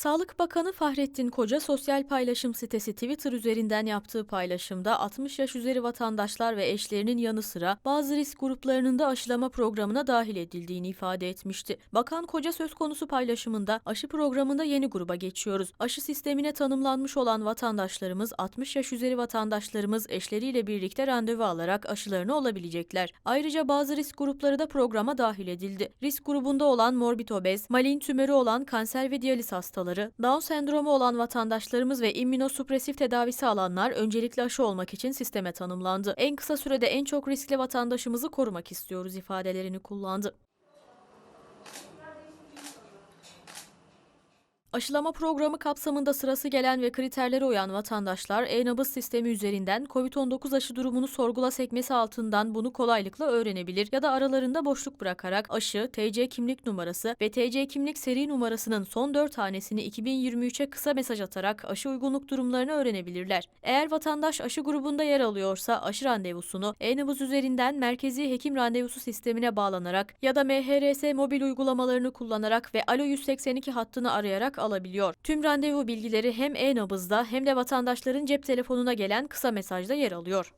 Sağlık Bakanı Fahrettin Koca sosyal paylaşım sitesi Twitter üzerinden yaptığı paylaşımda 60 yaş üzeri vatandaşlar ve eşlerinin yanı sıra bazı risk gruplarının da aşılama programına dahil edildiğini ifade etmişti. Bakan Koca söz konusu paylaşımında aşı programında yeni gruba geçiyoruz. Aşı sistemine tanımlanmış olan vatandaşlarımız 60 yaş üzeri vatandaşlarımız eşleriyle birlikte randevu alarak aşılarını olabilecekler. Ayrıca bazı risk grupları da programa dahil edildi. Risk grubunda olan morbid obez, malin tümörü olan kanser ve diyaliz hastaları, Down sendromu olan vatandaşlarımız ve immünosupresif tedavisi alanlar öncelikli aşı olmak için sisteme tanımlandı. En kısa sürede en çok riskli vatandaşımızı korumak istiyoruz ifadelerini kullandı. Aşılama programı kapsamında sırası gelen ve kriterlere uyan vatandaşlar e-nabız sistemi üzerinden COVID-19 aşı durumunu sorgula sekmesi altından bunu kolaylıkla öğrenebilir ya da aralarında boşluk bırakarak aşı, TC kimlik numarası ve TC kimlik seri numarasının son 4 tanesini 2023'e kısa mesaj atarak aşı uygunluk durumlarını öğrenebilirler. Eğer vatandaş aşı grubunda yer alıyorsa aşı randevusunu e-nabız üzerinden merkezi hekim randevusu sistemine bağlanarak ya da MHRS mobil uygulamalarını kullanarak ve Alo 182 hattını arayarak alabiliyor. Tüm randevu bilgileri hem e-nabızda hem de vatandaşların cep telefonuna gelen kısa mesajda yer alıyor.